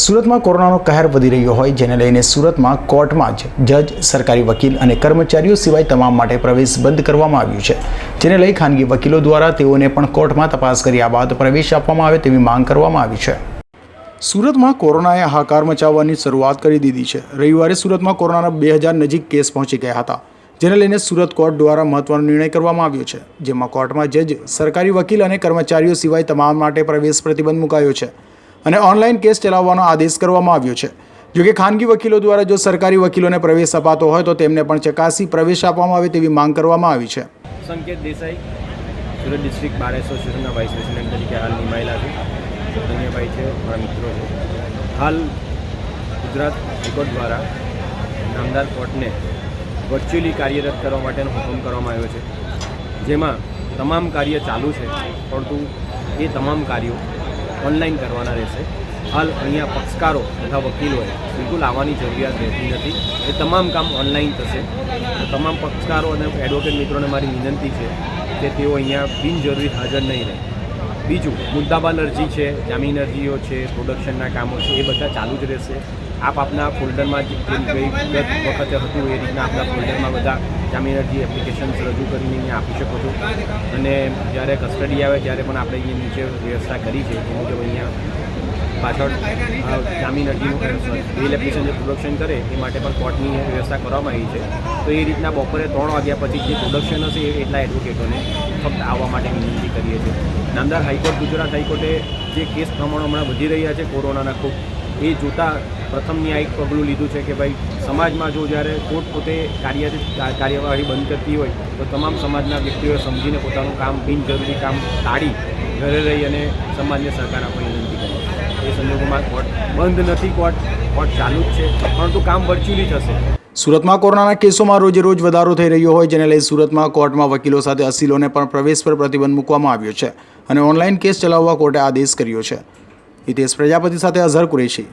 સુરતમાં કોરોનાનો કહેર વધી રહ્યો હોય, જેને લઈને સુરતમાં કોર્ટમાં જ જજ, સરકારી વકીલ અને કર્મચારીઓ સિવાય તમામ માટે પ્રવેશ બંધ કરવામાં આવ્યું છે. જેને લઈ ખાનગી વકીલો દ્વારા તેઓને પણ કોર્ટમાં તપાસ કર્યા બાદ પ્રવેશ આપવામાં આવે તેવી માંગ કરવામાં આવી છે. સુરતમાં કોરોનાએ હાકાર મચાવવાની શરૂઆત કરી દીધી છે. રવિવારે સુરતમાં કોરોનાના બે હજાર નજીક કેસ પહોંચી ગયા હતા. જેને લઈને સુરત કોર્ટ દ્વારા મહત્વનો નિર્ણય કરવામાં આવ્યો છે. જેમાં કોર્ટમાં જજ, સરકારી વકીલ અને કર્મચારીઓ સિવાય તમામ માટે પ્રવેશ પ્રતિબંધ મુકાયો છે. અને ઓનલાઈન કેસ ચલાવવાનો આદેશ કરવામાં આવ્યો છે. જોકે ખાનગી વકીલો દ્વારા જો સરકારી વકીલોને પ્રવેશ અપાતો હોય તો તેમને પણ ચકાસી પ્રવેશ આપવામાં આવે તેવી માંગ કરવામાં આવી છે. સંકેત દેસાઈ, સુરત ડિસ્ટ્રિક્ટ બાર એસોસિએશનના વાઇસ પ્રેસિડેન્ટ તરીકે હાલ નિમાયેલા છે. ધન્યભાઈ છે, મારા મિત્રો છે. હાલ ગુજરાત હાઈકોર્ટ દ્વારા નામદાર કોર્ટને વર્ચ્યુઅલી કાર્યરત કરવા માટેનો હુકમ કરવામાં આવ્યો છે. જેમાં તમામ કાર્ય ચાલુ છે, પરંતુ એ તમામ કાર્યો ઓનલાઈન કરવાના રહેશે. હાલ અહીંયા પક્ષકારો તથા વકીલોએ બિલકુલ આવવાની જરૂરિયાત રહેતી નથી. એ તમામ કામ ઓનલાઈન થશે. તમામ પક્ષકારો અને એડવોકેટ મિત્રોને મારી વિનંતી છે કે તેઓ અહીંયા બિનજરૂરી હાજર નહીં રહે. બીજું મુદ્દાબાલ અરજી છે, જામીન અરજીઓ છે પ્રોડક્શનના કામો છે, એ બધા ચાલુ જ રહેશે. આપ આપના ફોલ્ડરમાં જે ગત વખતે હતું, એ રીતના આપના ફોલ્ડરમાં બધા જામીન અરજી એપ્લિકેશન્સ રજૂ કરીને અહીંયા આપી શકો છો. અને જ્યારે કસ્ટડી આવે ત્યારે પણ આપણે અહીંયા નીચે વ્યવસ્થા કરી છે એ મુજબ અહીંયા પાછળ જામીન અરજીનું બેલ એપ્લિકેશન જે પ્રોડક્શન કરે, એ માટે પણ કોર્ટની વ્યવસ્થા કરવામાં આવી છે. તો એ રીતના બપોરે ત્રણ વાગ્યા પછી જે પ્રોડક્શન હશે એટલા એડવોકેટોને ફક્ત આવવા માટે વિનંતી કરીએ છીએ. નામદાર હાઈકોર્ટ, ગુજરાત હાઈકોર્ટે જે કેસ પ્રમાણો હમણાં વધી રહ્યા છે, કોરોનાના ખૂબ એ જોતાં પ્રથમ ન્યાયિક પગલું લીધું છે કે ભાઈ, સમાજમાં જો જ્યારે કોર્ટ પોતે કાર્ય કાર્યવાહી બંધ કરતી હોય, તો તમામ સમાજના વ્યક્તિઓએ સમજીને પોતાનું કામ, બિનજરૂરી કામ ટાળી ઘરે રહી અને સમાજને સહકાર આપવા વિનંતી કરી. એ સંજોગોમાં કોર્ટ બંધ નથી, કોર્ટ કોર્ટ ચાલુ જ છે, પરંતુ કામ વર્ચ્યુઅલી થશે. સુરતમાં કોરોનાના કેસોમાં રોજે રોજ વધારો થઈ રહ્યો હોય, જેને લઈ સુરતમાં કોર્ટમાં વકીલો સાથે અસીલોને પણ પ્રવેશ પર પ્રતિબંધ મૂકવામાં આવ્યો છે અને ઓનલાઈન કેસ ચલાવવા કોર્ટે આદેશ કર્યો છે. હિતેશ પ્રજાપતિ સાથે અઝહર કુરેશી.